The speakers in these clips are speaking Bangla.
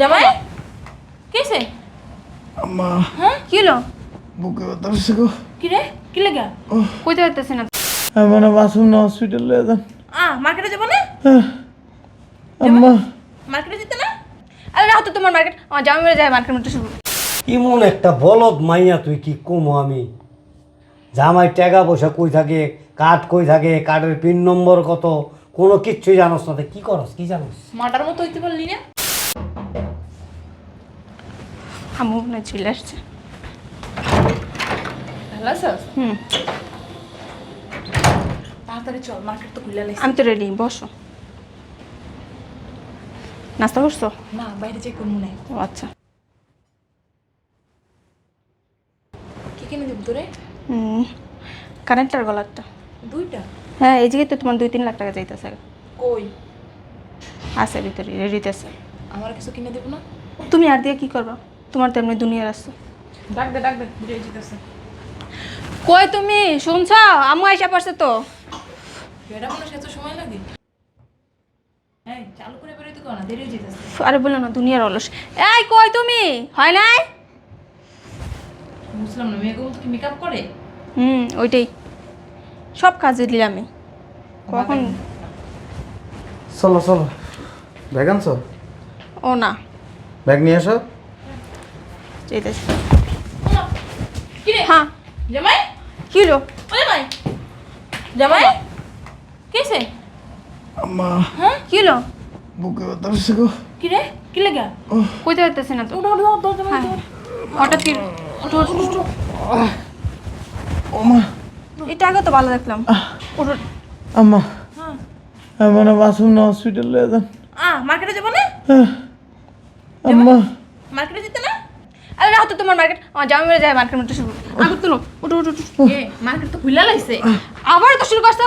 জামাই? কিসে আম্মা। হ্যাঁ? কি হলো? বুকে ব্যথা হচ্ছে গো। কি রে? কি লেগা? কইতে পারতেছি না। আমি মানে বাসুন না হসপিটাল লয়ে যান। আ মার্কেটে যাব না? হ্যাঁ। আম্মা। মার্কেটে যেতে না? আরে রাখো তো তোমার মার্কেট। আমার জামাই মেরে যায় মার্কেট মধ্যে শুরু ইমন একটা বলদ মাইয়া তুই কি কমো আমি? জামাই টাকা পয়সা কই থাকে কার্ড কই থাকে কার্ডের পিন নম্বর কত কোনো কিচ্ছুই জানোস না কি করস কি জানোস? মাটার মতো হইতে পারলি না? আমু না চলে আসছে। ভালো আছিস? হুম। তাড়াতাড়ি চল মার্কেট তো খুলে লাইছি আমি তো রেডি বসো। নাস্তা করছ? না বাইরে যে করব না। ও আচ্ছা। কি কিনে দিব তোরে? হুম কারেন্টার গলারটা দুইটা? হ্যাঁ এই জায়গায় তো তোমার দুই তিন লাখ টাকা যাইতেছে। কই? আছে ভিতরে রেডিতে আছে। আমার কিছু কিনে দেবো না? তুমি আর দিয়ে কি করবা? তোমার তো এমনি দুনিয়ার আছে। ডাক দে ডাক দে কই তুমি? শুনছ? আমু আইসা পড়ছে তো। এটা মনে হয় এত সময় লাগে। এই চালু করে বেরোতে কো না দেরি আরে বলো না দুনিয়ার অলস। এই কই তুমি? হয় নাই? বুঝলাম না মেয়েগুলো কি মেকআপ করে? হুম ওইটাই। সব কাজে দিলাম আমি। কখন? চলো চলো। ব্যাগ আনছো? ও না। ব্যাগ নিয়ে আসো রে হ্যাঁ। জামাই? কি হলো? জামাই। জামাই? কিসে আম্মা। হ্যাঁ? কি হলো? বুকে ব্যথা হচ্ছে গো। কি রে কি লেগা? কইতে পারতেছি না তো। উঠো উঠো দৌড় জামাই হ্যাঁ। হঠাৎ কি? ও মা এটা আগে তো ভালো দেখলাম। ওঠো। আম্মা। হ্যাঁ। আমি মানে বাসুন না হসপিটাল যান। আ মার্কেটে যাব না? হ্যাঁ। আম্মা। মার্কেটে যেতে তো তোমার মার্কেট আমার জামাই মেরে যায় মার্কেট মধ্যে শুরু। আগে তুলো উঠো উঠো উঠো। এ মার্কেট তো খুলে লাইছে। আবার তো শুরু করছ।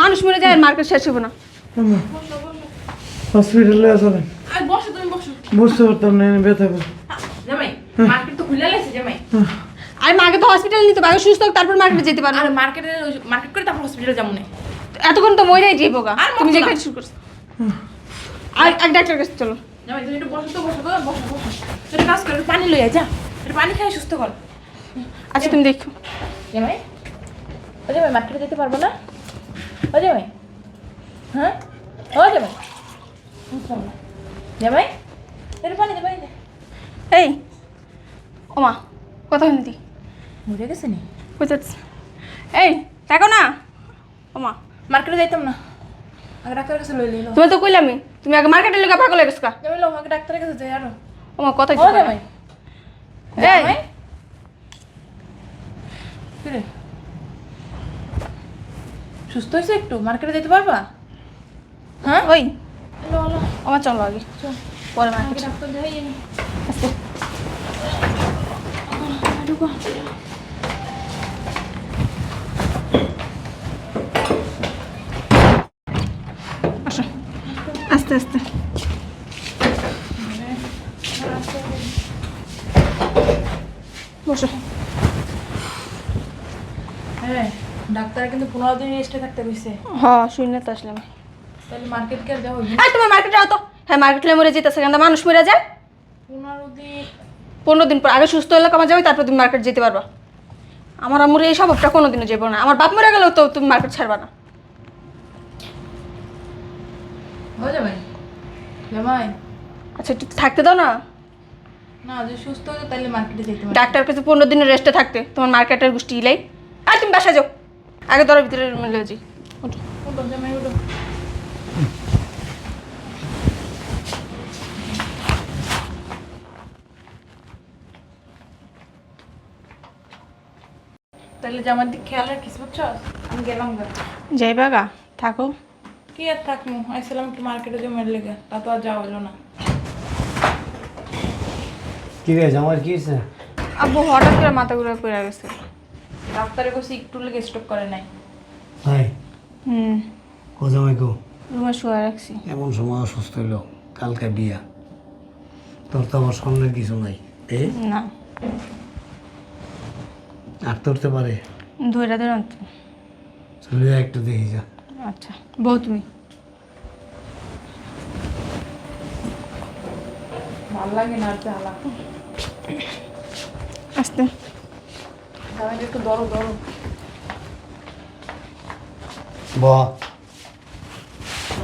মানুষ মরে যায় মার্কেট শেষ হব না। হসপিটাল যাবেন আর বসো তুমি বসো। বুঝতে পারতাম না ব্যথা জামাই মার্কেট তো খুলে লাইছে জামাই। আরে মাকে তো হসপিটালে নিতে পারো সুস্থ তারপর মার্কেটে যেতে পারো আর মার্কেটে মার্কেট করে তারপর হসপিটালে যাব না। এতক্ষণ তো মরেই যাইবো গা আর তুমি যেখানে শুরু করছ। আর এক ডাক্তার কাছে চলো। জামাই তুমি একটু বসো তো বসো তো বসো। বসো কাজ কর পানি লইয়া যা। একটু পানি খেয়ে সুস্থ কর। আচ্ছা তুমি দেখো। জামাই? ও জামাই মার্কেটে যেতে পারব না? ও জামাই? হ্যাঁ? ও জামাই? না জামাই? একটু পানি দে পানি দে। এই ওমা কথা হিন্দি মরে গেছে নি? বুঝতে এই দেখো না। ওমা। মার্কেটে যাইতাম না। আগে ডাক্তারের কাছে লই লইলো। তুমি তো কইলামই তুমি আগে মার্কেটে লেগে পাগল হয়ে গেছো কা লো আগে ডাক্তারের কাছে যাই আরও। ওমা কথা ও জামাই এই কি রে সুস্থ হয়েছে একটু? মার্কেটে যেতে পারবা? হ্যাঁ? ওই। আমার চলো আগে। পরে মার্কেট আস্তে আস্তে আস্তে বসো। হ্যাঁ ডাক্তার কিন্তু পনেরো দিন রেস্টে থাকতে কইছে হ্যাঁ শুনে তো আসলাম। তাহলে মার্কেট কে আর যাওয়া হইবে? আর তোমার মার্কেটে আতো হ্যাঁ মার্কেটে মরে যেতেছে কেন মানুষ মরে যায়। পনেরো দিন। পনেরো দিন পর আগে সুস্থ হলে কমা যাবে তারপর তুমি মার্কেট যেতে পারবা। আমার আমুর এই স্বভাবটা কোনোদিনও যাব না। আমার বাপ মরে গেলেও তো তুমি মার্কেট ছাড়বা না। হয়ে যাবে। আচ্ছা একটু থাকতে দাও না। না যদি সুস্থ হতো তাহলে মার্কেটে যেতে ডাক্তার কাছে পনেরো দিনের রেস্টে থাকতে। তোমার মার্কেটের গোষ্ঠী ইলাই। আর তুমি বাসা যাও। আগে ধরো ভিতরে মিলে যাই। ওঠো। উঠো জামাই তাহলে জামার দিক খেয়াল রাখিস বুঝছ? আমি গেলাম গা। যাইবা গা থাকো। কি আর থাকব আসছিলাম একটু মার্কেটে জমের লেগে। তা তো আর যাওয়া হলো না। কি রে জামাই কি হয়েছে আব্বু হঠাৎ করে মাথা ঘুরে পড়ে গেছে। ডাক্তারের কাছে একটু লেগে স্টপ করে নাই। তাই? হুম। ও জামাই গো রুমে শুয়ে রাখছি। এমন সময় অসুস্থ হইল কালকে বিয়া। তোর তো আমার সামনে কিছু নাই। এ? না। আর তোরতে পারে। ধরে ধরে একটু দেখি যা। আচ্ছা বউ তুমি? ভালো লাগে না জ্বালা আসতে। জামাইটা একটু ধরো ধরো ব।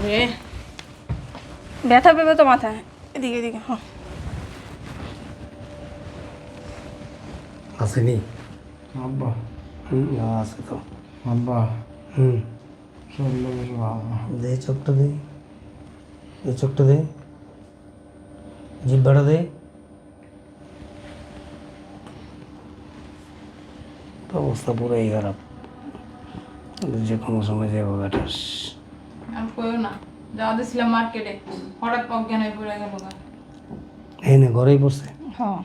রে ব্যথা পেবে তো মাথায়। এদিকে এদিকে হ্যাঁ আসেনি? আব্বা। আছে তো। আব্বা। হুম। শরীরে বেশ দে চোখটা দে। দে চোখটা দে। জিব্বাটা দে। অবস্থা পুরাই খারাপ। যে কোনো সময় যাব গাটাস আমি কইও না যাওয়া দিয়েছিলাম মার্কেটে হঠাৎ অজ্ঞান হয়ে পড়ে গেল। এই না ঘরেই পড়ছে? হ্যাঁ।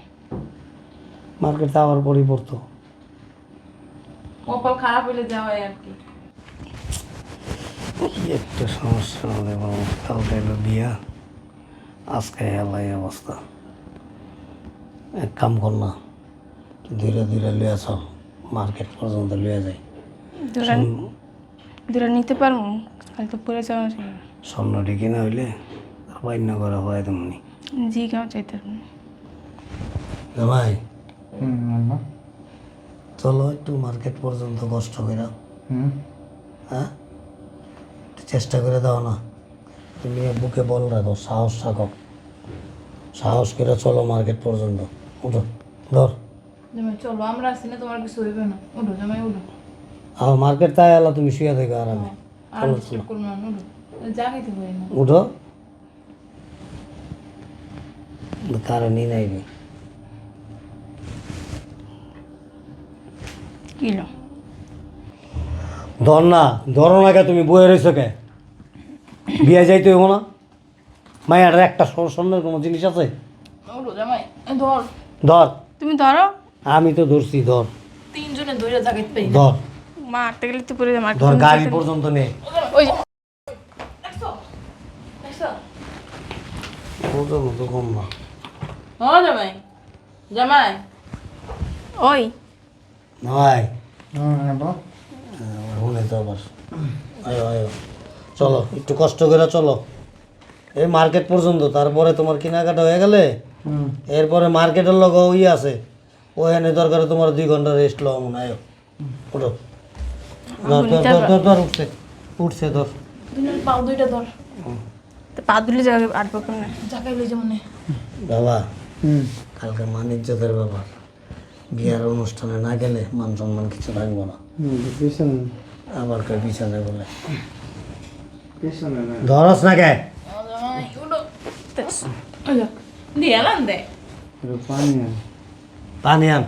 মার্কেট আবার পরেই পড়তো। কপাল খারাপ হলে যাওয়া আর কি। একটা সমস্যা হবে বাবা কালকে বিয়া। আজকে হেলাই অবস্থা। এক কাম কর না ধীরে ধীরে লইয়া চল মার্কেট পর্যন্ত লইয়া যাই। দূরে নিতে পারব? খালি তো পড়ে যাওয়া স্বর্ণটি কিনা হইলে বাইন্য করা হয় তেমনি জি কেউ চাইতে ভাই। চলো একটু মার্কেট পর্যন্ত কষ্ট করে হ্যাঁ? চেষ্টা করে দাও না। তুমি বুকে বল রাখো সাহস রাখো। সাহস করে চলো মার্কেট পর্যন্ত। উঠো ধর। চলো আমরা আসি না তোমার কিছু হইবে না। উঠো জামাই উঠো। আর মার্কেট তাই এলো তুমি শুয়ে দেখো আরামে। না উঠো। কারণই নাইবে কিলো ধর না ধরো না কে তুমি বয়ে রয়েছো কে? বিয়ে যাইতে হইব না। মায়ের একটা স্বর্ণের কোনো জিনিস আছে? ধর। ধর। তুমি ধরো। আমি তো ধরছি ধর। তিনজনে ধরে পারি না। ধর। মারতে গেলে তো পড়ে যাবে ধর গাড়ি পর্যন্ত নে। ওই যে দেখছ? দেখছ? ওজন তো কম না। ও জামাই। জামাই। ওই। নয় হ্যাঁ শুনে তো আবার। আয়ো আয়ো। চলো একটু কষ্ট করে চলো। এই মার্কেট পর্যন্ত তারপরে তোমার কেনাকাটা হয়ে গেলে এরপরে মার্কেটের লোক ওই আছে। ওখানে দরকারে তোমার দুই ঘণ্টা রেস্ট লও মনে হয় ওঠো। ধর ধর ধর ধর ধর উঠছে উঠছে ধর। পাও দুইটা ধর। পা দুলে যাবে আটবো করে না। যেমন বাবা হুম। কালকে মান ইজ্জতের ব্যাপার। বিয়ার অনুষ্ঠানে না গেলে মান সম্মান কিছু থাকব না। আবার কে পিছনে বলে। ধরস না কে? দে পানি আন।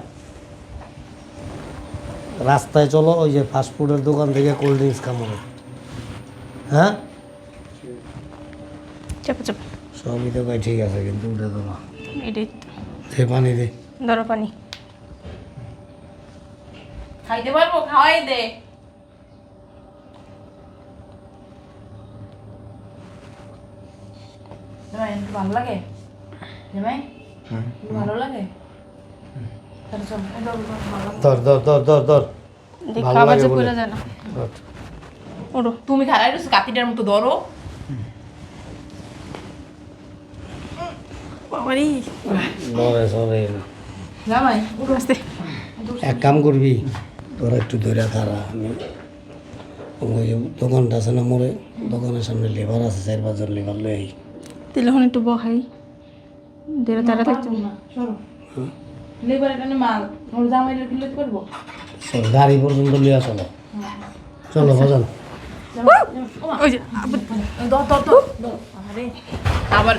রাস্তায় চলো ওই যে ফাস্টফুডের দোকান থেকে কোল্ড ড্রিঙ্কস খামাবো হ্যাঁ? চাপো চাপো। সবই তো ঠিক আছে কিন্তু উঠে তো না। এটাই তো। পানি দে। ধরো পানি। খাইতে পারব? খাওয়াই দে। একটু ভালো লাগে? জামাই? ভালো লাগে? ধর, ধর, ধর ধর ধর। যে। পড়ে যায় না। তুমি রয়েছো কাতিটার মতো ধরো। বাবারি। ধরে সরে জামাই উড়ো আসতে। এক কাম করবি তোরা একটু ধরে খারা আমি ওই দোকানটা আছে না মোড়ে দোকানের সামনে লেবার আছে চার পাঁচজন লেবার লই তেলখন একটু বহাই। দেড় তারা থাকছে না গাড়ি পর্যন্ত লিয়া চলো। চলো বাজান। আরে আবার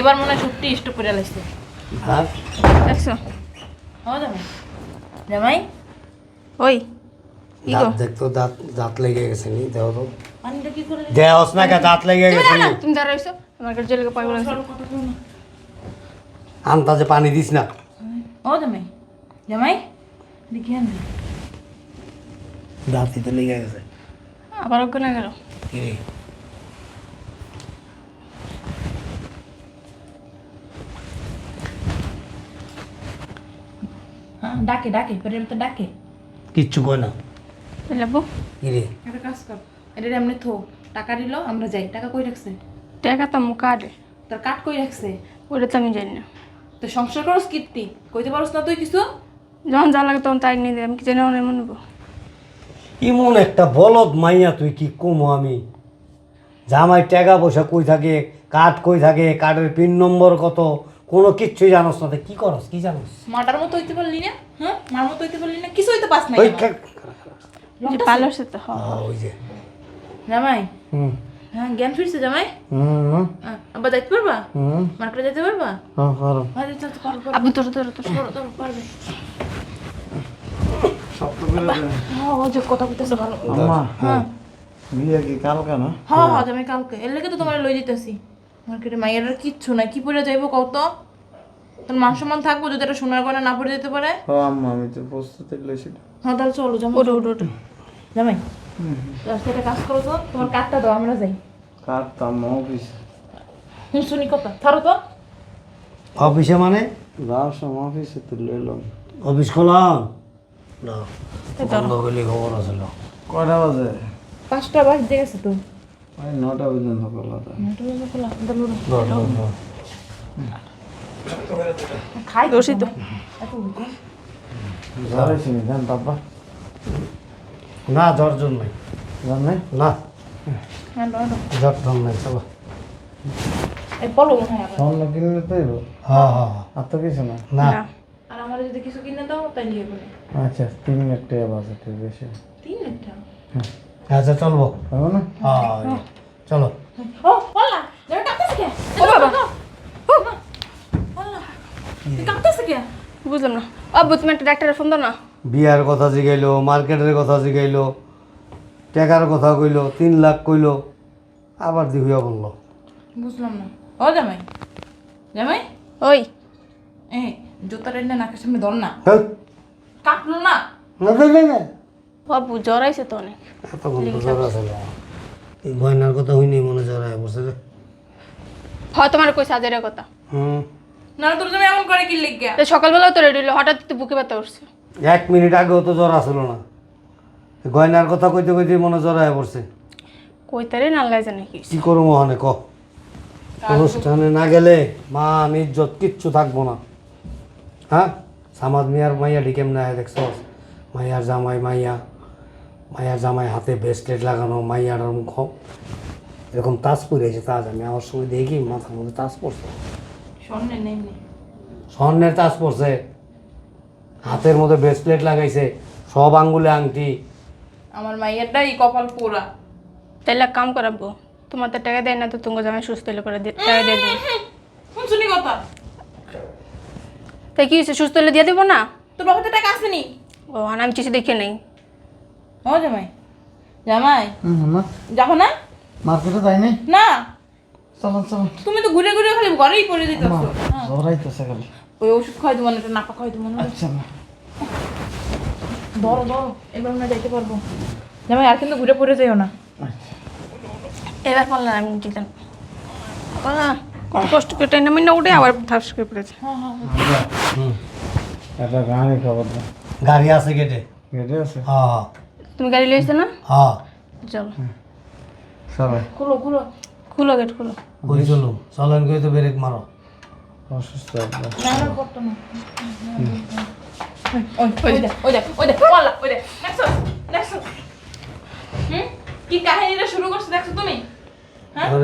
এবার মনে হয় সত্যি স্টপ করে লাগছে হ্যাঁ? দেখছ? জামাই জামাই? ওই দেখতো দাঁত দাঁত লেগে গেছে নি দেও তো। পানিটা কি করে দেওস না কে দাঁত লেগে গেছে। তুমি দাঁড়াইছো আমার কাছে জেলে পাই বলে সরো কথা বলো না। আন্তাজে পানি দিস না। ও জামাই। জামাই? দেখি আন দাঁতই তো লেগে গেছে। আবার অজ্ঞান গেল। কি রে? হ্যাঁ ডাকে ডাকে ডাকে। কিচ্ছু কয় না। লাবু কি রে? একটা কাজ কর। এটা এমনি থো টাকা দিল আমরা যাই। টাকা কই রাখছে? টাকা তো মুখ কাটে। তার কাট কই রাখছে? ওটা তো আমি জানি না। তুই সংসার করস কীর্তি? কইতে পারস না তুই কিছু? যখন যা লাগে তখন তাই নিয়ে দেয় আমি কি জানি অনেক মনে ইমন একটা বলদ মাইয়া তুই কি কমো আমি? জামাই টাকা পয়সা কই থাকে কার্ড কই থাকে কার্ডের পিন নম্বর কত কোনো কিচ্ছুই জানোস না তুই কি করস কি জানোস? মাটার মতো হইতে পারলি না? হ্যাঁ? মার মতো হইতে পারলি না? কিছু হইতে পাস না ওই কা- যে পার্লার সে তো হয় ওই যে। জামাই? হুম। হ্যাঁ জ্ঞান ফিরছে জামাই? হুম। হ্যাঁ, আব্বা যাইতে পারবা? হুম। মার্কেটে যেতে পারবা? হ্যাঁ হ্যাঁ আপনি তোর তোর তোর পারবে। হ্যাঁ। হ্যাঁ। বিয়ে কি কালকে না? হ্যাঁ হ্যাঁ কালকে। এর তো তোমার লই দিতেছি মার্কেটে মাইয়ের আর কিচ্ছু নাই। কি পরে যাইবো কত তোর মান সম্মান থাকব যদি একটা সোনার গয়না না পরে যেতে পারে? আম্মা আমি তো প্রস্তুতি লইছি। হ্যাঁ তাহলে চলো জামাই। ওটা জামাই একটা কাজ করো তো তোমার কাঠটা দাও আমরা যাই। কার তো আম্মা অফিস শুনি কথা ছাড়ো তো। অফিসে মানে? যাওয়ার সময় অফিসে তো লইলাম অফিস খোলাম না বন্ধ করলে খবর আছিল কয়টা বাজে? পাঁচটা বাজতে গেছে তো। ওই নটা পর্যন্ত খোলা থাকে। ধর, ধর, ধর। খাই দোষী তো। ধরেছি নি জান বাবা না জ্বর জ্বর নাই। জান নাই? না। হ্যাঁ জ্বর জ্বর নাই চলো। স্বর্ণ কিনলে তো এলো হ্যাঁ হ্যাঁ। আর তো কিছু না? না। না। আর আমার যদি কিছু কিনে দাও তাই নিয়ে বলে আচ্ছা তিন লাখ টাকা বাজে ঠিক বেশি। তিন আচ্ছা চলবো। না? হ্যাঁ চলো। ও বললা যাবে কাঁপতেছে কে? ও বাবা। বললা কাঁপতেছে কে? বুঝলাম না। আব্বু তুমি একটা ডাক্তারের ফোন দাও না। বিয়ার কথা জিগাইলো মার্কেটের কথা জিগাইলো টাকার কথা কইলো তিন লাখ কইলো আবার দিহুয়া বলল। বুঝলাম না। ও জামাই জামাই? ওই। এ জুতার এনে নাকের সামনে ধর না। হেৎ, কাঁপলো না? না, না, না। বাবু জ্বর আইছে তো অনেক। এতক্ষণ তো জ্বর আছে না। এই গয়নার কথা হইনি মনে জ্বর আয় বসে রে। হয় তোমার কই সাজের কথা। হুম। না তোর জামাই এমন করে কি লিখ? তো সকালবেলাও তো রেডি হলো হঠাৎ তো বুকে ব্যথা উঠছে। এক মিনিট আগেও তো জ্বর আসলো না। গয়নার কথা কইতে কইতে মনে জ্বর আয় পড়ছে। কইতারে না আল্লাহ জানে কি কি করব মহানে ক? অনুষ্ঠানে না গেলে মা আমি ইজ্জত কিচ্ছু থাকব না। হ্যাঁ? সামাদ মিয়ার মাইয়া ডিকেম না দেখছ? মাইয়ার জামাই মাইয়া মাইয়ার জামাই হাতে ব্রেসলেট লাগানো মাইয়ার মুখ এরকম তাজ পরেছে তাজ আমি আমার সময় দেখি মাথার মধ্যে তাজ পড়ছে। স্বর্ণের নেই নেই স্বর্ণের তাজ পড়ছে। হাতের মধ্যে ব্রেসলেট লাগাইছে সব আঙ্গুলে আংটি। আমার মাইয়ারটাই কপাল পোড়া। তাইলে এক কাম করাবো তোমার তো টাকা দেয় না তো তুমি জামাই সুস্থ হলে করে টাকা দিয়ে শুনি কথা? তাই কি হয়েছে সুস্থ হলে দিয়ে দেবো না? তোর বাবা তো টাকা আসেনি ও আর আমি চিঠি দেখে নেই। ও জামাই। জামাই। হুম না যাব না? মার্কেটে যাই নাই না। চলুন চলুন। তুমি তো ঘুরে ঘুরে খালি ঘরেই পড়ে দিতেছ খালি। ওই ওষুধ খাওয়াই দেবো না এটা নাপা খাওয়াই দেবো না। আচ্ছা না ধরো ধরো এবার আমরা যাইতে পারব। জামাই আর কিন্তু ঘুরে পড়ে যাইও না। এবার পারলাম আমি দিলাম না কষ্ট করে টেনে মিনে উঠে আবার ধাপস করে পড়েছে। হ্যাঁ হ্যাঁ হুম একটা গাড়ি খবর গাড়ি আছে গেটে? গেটে আছে। হ্যাঁ তুমি গাড়ি লিয়েছো না? হ্যাঁ। চলো। সবাই খুলো খুলো। খুলো গেট খুলো। ওই চলুন চলেন কই তো ব্রেক মারো। অসুস্থ একদম। না না করতো না। কি কাহিনীটা শুরু করছ দেখছ তুমি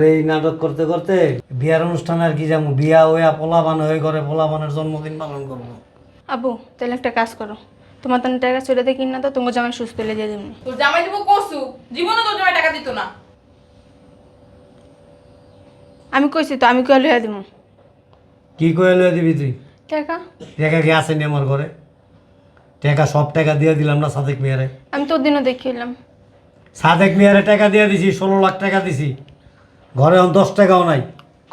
এই নাটক করতে করতে বিয়ার অনুষ্ঠানে আর কি যাব? বিয়া হইয়া পোলাবান হয়ে ঘরে পোলাবানের জন্মদিন পালন করব। আবু তাহলে একটা কাজ করো। তোমার তো টাকা ছেড়ে দিয়ে কিনা তো তোমার জামাই সুস্থ হলে দিয়ে দেবো। তোর জামাই দিব কসু। জীবনে তোর জামাই টাকা দিত না। আমি কইছি তো আমি কয়ে লইয়া দিব কি লইয়া দিবি তুই? টাকা? টাকা কি আসেনি আমার ঘরে? টাকা সব টাকা দিয়ে দিলাম না সাদেক মিয়ারে? আমি তো দিনও দেখিলাম। সাদেক মিয়ারে টাকা দিয়ে দিছি ষোলো লাখ টাকা দিছি। ঘরে এখন দশ টাকাও নাই।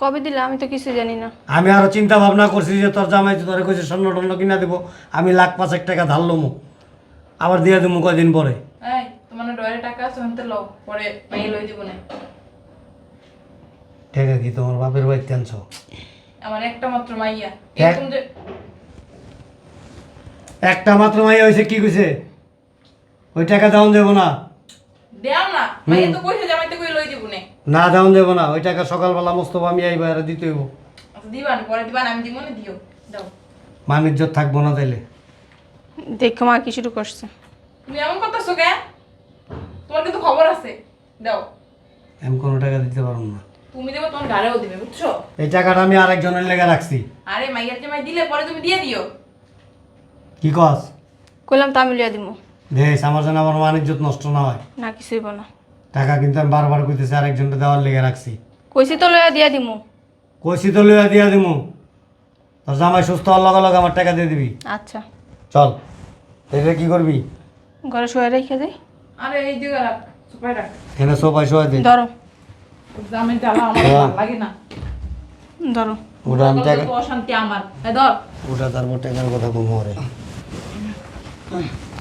কবে দিলা? আমি তো কিছু জানি না। আমি আরও চিন্তা ভাবনা করছি যে তোর জামাই তো তোরে কইছে স্বর্ণ টর্ণ কিনা দিব আমি লাখ পাঁচেক টাকা ধারলমু আবার দিয়ে দেবো কয়দিন পরে। এই তোমার ডয়ারে টাকা আছে আমি তো লও পরে মাইয়ে লই দিব না। টাকা কি তোমার বাপের বাড়িতে আনছো? আমার একটা মাত্র মাইয়া। এরকম যে একটা মাত্র মাই হয়েছে কি কইছে? ওই টাকা দেওয়ান যাব না। দেও না মাইয়া তো কইছে জামাইতে কই লই দিব না। না যাব না ওই টাকা সকালবেলা মোস্তফা আমি আইবা আর দিতে হইব। আচ্ছা দিবা না পরে দিবা না আমি দিব না দিও দাও। মান থাকব না তাইলে। দেখো মা কি শুরু করছে। তুমি এমন করতেছো কে তোমার কিন্তু খবর আছে। দাও। আমি কোনো টাকা দিতে পারব না। তুমি দেবো তোমার গাড়িও দিবে বুঝছ? এই টাকাটা আমি আরেকজনের লেগে রাখছি। আরে মাইয়ার জামাই দিলে পরে তুমি দিয়ে দিও। কি কস? কইলাম তো আমি লিয়া দিব দেশ আমার যেন আমার মান ইজ্জত নষ্ট না হয়। না কিছুই না। টাকা কিন্তু আমি বারবার কইতেছি আরেকজনটা দেওয়ার লেগে রাখছি। কইছি তো লইয়া দিয়া দিমু। কইছি তো লইয়া দিয়া দিমু। তোর জামাই সুস্থ হওয়ার লগে লগে আমার টাকা দিয়ে দিবি। আচ্ছা। চল এটা কি করবি? ঘরে শুয়ে রেখে যাই আরে এই দিকে রাখ সুপাই রাখ। এখানে সোফায় শোয়া দে। ধরো। জামের জ্বালা আমার হ্যাঁ। ভালো লাগে না। ধরো। ওটা আমি টাকা অশান্তি আমার। এই ধর। ওটা তারপর টাকার কথা কম হরে।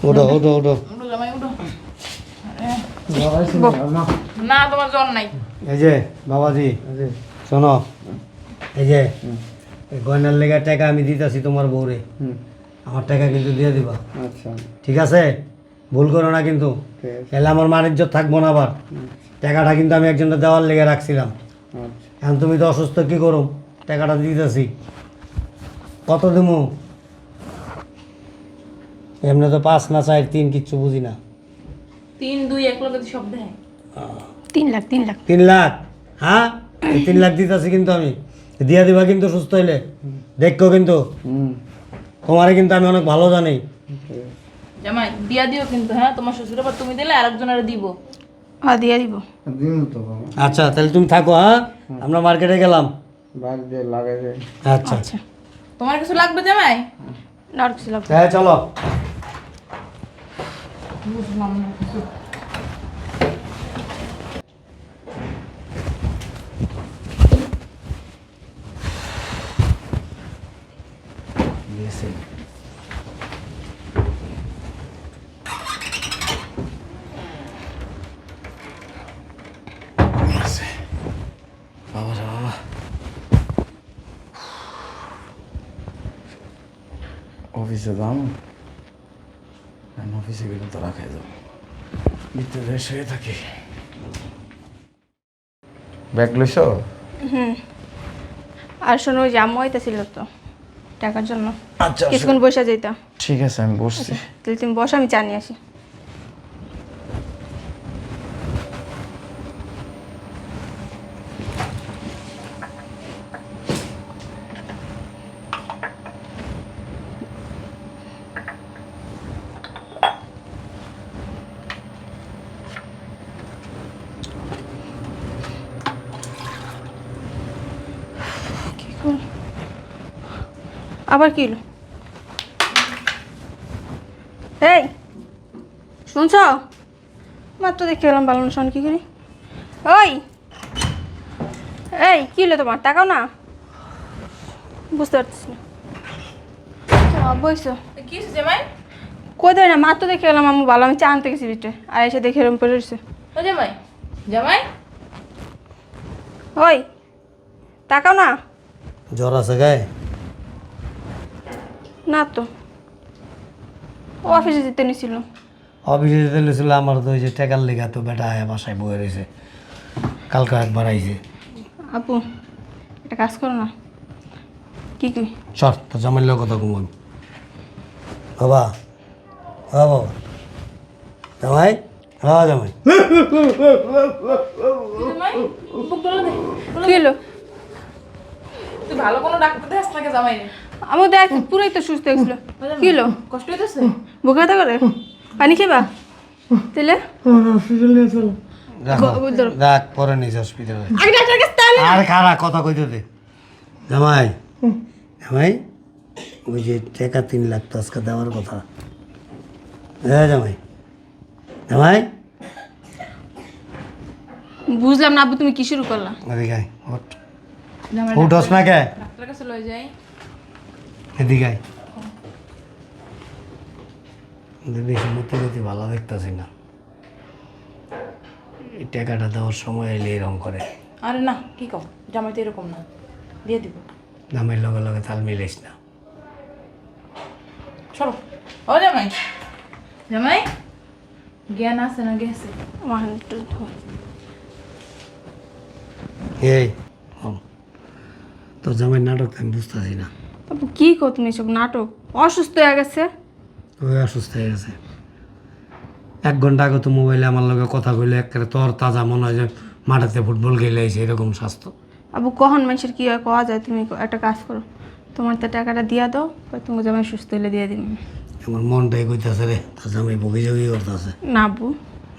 ওটা ওটা ওটা উঠো উঠো না তোমার জ্বর নাই। এই যে বাবাজি শোনো। এই যে গয়নার লেগে টাকা আমি দিতেছি তোমার বউরে। আমার টাকা কিন্তু দিয়ে দিবা। আচ্ছা। ঠিক আছে? ভুল করো না কিন্তু। এলে আমার মান ইজ্জত থাকব না আবার। টাকাটা কিন্তু আমি একজনটা দেওয়ার লেগে রাখছিলাম। আচ্ছা। এখন তুমি তো অসুস্থ কি করো টাকাটা দিতেছি। কত দিমু? এমনি তো পাঁচ না চার তিন কিচ্ছু বুঝি না। তিন দুই এক লোক সব দেয়। তিন লাখ তিন লাখ। তিন লাখ? হ্যাঁ? তিন লাখ দিতেছি কিন্তু আমি। দিয়া দিবা কিন্তু সুস্থ হইলে। দেখো কিন্তু। তোমারে কিন্তু আমি অনেক ভালো জানি। জামাই দিয়া দিও কিন্তু হ্যাঁ? তোমার শ্বশুর আবার তুমি দিলে আরেকজনের দিব। আর দিয়া দিব। দিন তো বাবা। আচ্ছা তাহলে তুমি থাকো হ্যাঁ? আমরা মার্কেটে গেলাম। আচ্ছা। আচ্ছা। তোমার কিছু লাগবে জামাই? না কিছু লাগবে হ্যাঁ চলো। বুঝলাম না কিছু বাবা রে যাব। শুয়ে থাকি। ব্যাগ লইছ? আর শোনো ওই জামু তো টাকার জন্য। আচ্ছা কিছুক্ষণ বসে যেতাম ঠিক আছে আমি বসছি। তাহলে তুমি বসো আমি চা নিয়ে আসি কি করব? আবার কি হলো? এই শুনছ? মাত্র দেখে গেলাম ভালো না শোন কি করি। ওই এই কি হলো তোমার? টাকাও না। বুঝতে পারছিস না। বইছো। কি হয়েছে জামাই? কই দেয় না মাত্র দেখে গেলাম আমি ভালো আমি চা আনতে গেছি বিটে আর এসে দেখে এরম পড়ে রয়েছে। জামাই জামাই? ওই টাকাও না। জ্বর আছে গায়ে? না তো। ও অফিসে যেতে নিছিল। অফিসে যেতে লেছিল আমার তো ওই যে টাকার লেগে তো বেটা আয়া বাসায় বয়ে রয়েছে। কালকে একবার আইছে। আপু একটা কাজ করো না। কি কি? চল তো জামাইলের কথা ঘুমাবি বাবা হ্যাঁ বাবা। জামাই হ্যাঁ জামাই। কি হলো? তুই ভালো কোনো ডাক্তার দেখাস নাকি জামাই আমি দেখ পুরাই তো সুস্থ হয়েছিল। কি হলো? কষ্ট হইতেছে? বুক ব্যথা করে। পানি খেবা? তাহলে রাখো। পরে নিস হসপিটালে আর খারা কথা কইতে দে। জামাই। জামাই ওই যে টাকা তিন লাখ তো আজকে দেওয়ার কথা। হ্যাঁ জামাই। জামাই। বুঝলাম না আব্বু তুমি কি শুরু করলা? ওঠ। জামাই উঠস না কে ডাক্তারের কাছে লয়ে যাই। এদিকে। বেশি মতি গতি ভালো দেখতেছি না। এই টাকাটা দেওয়ার সময় এলে এরকম করে। আরে না কি কম জামাই তো এরকম না। দিয়ে দিব। দামের লগে লগে তাল মিলিস না। চলো ও জামাই। জামাই জ্ঞান আছে না গেছে আমার একটু ধো। এই তোর জামাই নাটক আমি বুঝতেছি না। আব্বু কি কো তুমি সব নাটক? অসুস্থ হয়ে গেছে? ওই অসুস্থ হয়ে গেছে। এক ঘণ্টা আগে তো মোবাইলে আমার লগে কথা কইলে একেবারে তোর তাজা মনে হয় যে মাঠেতে ফুটবল খেলে আইছে এরকম স্বাস্থ্য। আবু কখন মানুষের কি হয় কোয়া যায়? তুমি একটা কাজ করো তোমার তো টাকাটা দিয়া দাও তুমি জামাই সুস্থ হলে দিয়ে দিন আমার মনটাই কইতাছে রে তোর জামাই বকি জগি করতেছে। না আব্বু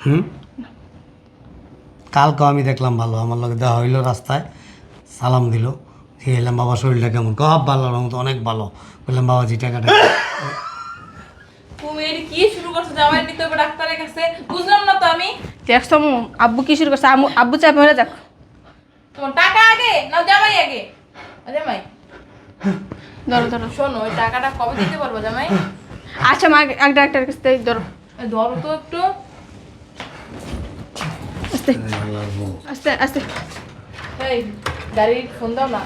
হুম? কালকে আমি দেখলাম ভালো আমার লগে দেওয়া হইল রাস্তায় সালাম দিল। দিয়ে এলাম বাবা শরীরটা কেমন? কব ভালো রকম তো অনেক ভালো। বললাম বাবাজি টাকাটা তুমি এটি কি শুরু করছ জামাই নিতে হবে ডাক্তারের কাছে? বুঝলাম না তো আমি। দেখছ আব্বু কি শুরু করছে? আব্বু চাপ মেরে যাক। তোমার টাকা আগে না জামাই আগে? জামাই। ধরো ধরো। শোনো ওই টাকাটা কবে দিতে পারব জামাই? আচ্ছা মা এক ডাক্তারের কাছ ধরো। ধরো তো একটু। আস্তে আস্তে আস্তে। এই গাড়ির ফোন দাও না।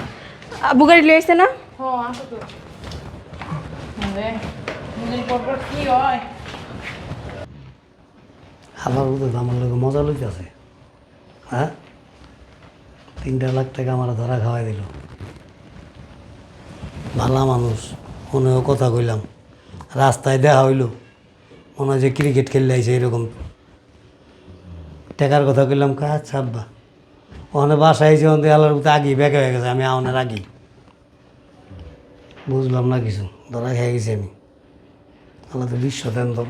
গাড়ি লিয়ে আসছে না? হয়? আবার তো আমার লোক মজা লইতেছে হ্যাঁ তিনটা লাখ টাকা আমার ধরা খাওয়াই দিল। ভালা মানুষ মনেও কথা কইলাম। রাস্তায় দেখা হইল। মনে হয় যে ক্রিকেট খেললে আইছে এরকম। টাকার কথা কইলাম কাজ ছাব্বা ওখানে বাসায় হয়েছে ওখান থেকে আলার আগে বেঁকে হয়ে গেছে, আমি আমার আগে। বুঝলাম না কিছু, ধরা খেয়ে গেছি আমি। আল্লাহ তো বিশ্ব দেন ধর।